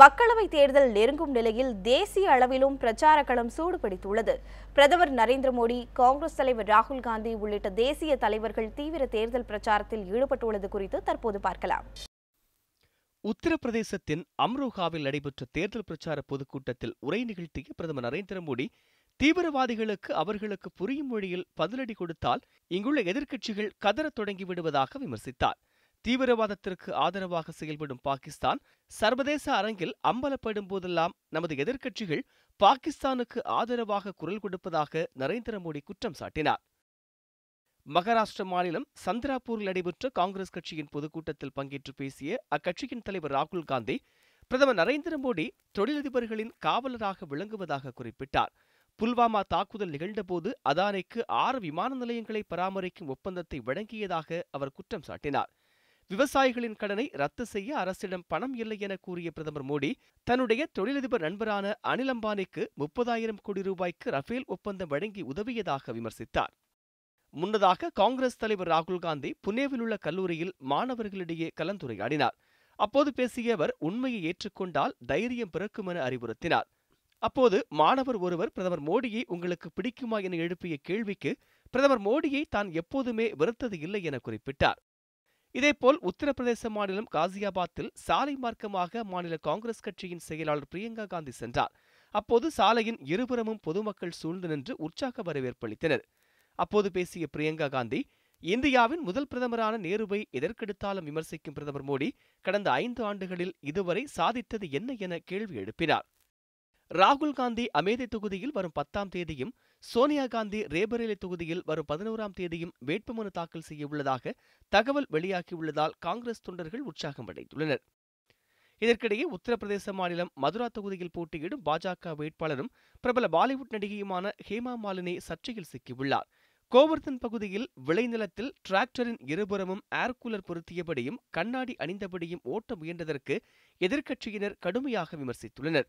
மக்களவைத் தேர்தல் நெருங்கும் நிலையில் தேசிய அளவிலும் பிரச்சார களம் சூடுபிடித்துள்ளது. பிரதமர் நரேந்திர மோடி காங்கிரஸ் தலைவர் ராகுல் காந்தி உள்ளிட்ட தேசிய தலைவர்கள் தீவிர தேர்தல் பிரச்சாரத்தில் ஈடுபட்டுள்ளது குறித்து தற்போது பார்க்கலாம். உத்தரப்பிரதேசத்தின் அம்ரோஹாவில் நடைபெற்ற தேர்தல் பிரச்சார பொதுக்கூட்டத்தில் உரை நிகழ்த்திய பிரதமர் நரேந்திர மோடி தீவிரவாதிகளுக்கு அவர்களுக்கு புரியும் மொழியில் பதிலடி கொடுத்தால் இங்குள்ள எதிர்க்கட்சிகள் கதற தொடங்கி விடுவதாக விமர்சித்தார். தீவிரவாதத்திற்கு ஆதரவாக செயல்படும் பாகிஸ்தான் சர்வதேச அரங்கில் அம்பலப்படும் போதெல்லாம் நமது எதிர்க்கட்சிகள் பாகிஸ்தானுக்கு ஆதரவாக குரல் கொடுப்பதாக நரேந்திர மோடி குற்றம் சாட்டினார். மகாராஷ்டிர மாநிலம் சந்திராபூரில் நடைபெற்ற காங்கிரஸ் கட்சியின் பொதுக்கூட்டத்தில் பங்கேற்று பேசிய அக்கட்சியின் தலைவர் ராகுல் காந்தி பிரதமர் நரேந்திர மோடி தொழிலதிபர்களின் காவலராக விளங்குவதாக குறிப்பிட்டார். புல்வாமா தாக்குதல் நிகழ்ந்தபோது அதானிக்கு ஆறு விமான நிலையங்களை பராமரிக்கும் ஒப்பந்தத்தை வழங்கியதாக அவர் குற்றம் சாட்டினார். விவசாயிகளின் கடனை ரத்து செய்ய அரசிடம் பணம் இல்லை என கூறிய பிரதமர் மோடி தன்னுடைய தொழிலதிபர் நண்பரான அனில் அம்பானிக்கு முப்பதாயிரம் கோடி ரூபாய்க்கு ரஃபேல் ஒப்பந்தம் வழங்கி உதவியதாக விமர்சித்தார். முன்னதாக காங்கிரஸ் தலைவர் ராகுல் காந்தி புனேவில் உள்ள கல்லூரியில் மாணவர்களிடையே கலந்துரையாடினார். அப்போது பேசிய அவர் உண்மையை ஏற்றுக்கொண்டால் தைரியம் பிறக்கும் என அறிவுறுத்தினார். அப்போது மாணவர் ஒருவர் பிரதமர் மோடியை உங்களுக்கு பிடிக்குமா என எழுப்பிய கேள்விக்கு பிரதமர் மோடியை தான் எப்போதுமே வெறுத்தது இல்லை என குறிப்பிட்டார். இதேபோல் உத்தரப்பிரதேச மாநிலம் காசியாபாத்தில் சாலை மார்க்கமாக மாநில காங்கிரஸ் கட்சியின் செயலாளர் பிரியங்கா காந்தி சென்றார். அப்போது சாலையின் இருபுறமும் பொதுமக்கள் சூழ்ந்து நின்று உற்சாக வரவேற்பளித்தனர் அப்போது பேசிய பிரியங்கா காந்தி இந்தியாவின் முதல் பிரதமரான நேருவை எதற்கெடுத்தாலும் விமர்சிக்கும் பிரதமர் மோடி கடந்த ஐந்து ஆண்டுகளில் இதுவரை சாதித்தது என்ன என கேள்வி எழுப்பினார். ராகுல் காந்தி அமேதி தொகுதியில் வரும் பத்தாம் தேதியும் சோனியா காந்தி ரேபரேலி தொகுதியில் வரும் பதினோராம் தேதியும் வேட்புமனு தாக்கல் செய்ய உள்ளதாக தகவல் வெளியாகியுள்ளதால் காங்கிரஸ் தொண்டர்கள் உற்சாகம் அடைந்துள்ளனர். இதற்கிடையே உத்தரப்பிரதேச மாநிலம் மதுரா தொகுதியில் போட்டியிடும் பாஜக வேட்பாளரும் பிரபல பாலிவுட் நடிகையுமான ஹேமா மாலினி சர்ச்சையில் சிக்கியுள்ளார். கோவர்தன் பகுதியில் விளைநிலத்தில் டிராக்டரின் இருபுறமும் ஏர் கூலர் பொருத்தியபடியும் கண்ணாடி அணிந்தபடியும் ஓட்ட முயன்றதற்கு எதிர்க்கட்சியினர் கடுமையாக விமர்சித்துள்ளனர்.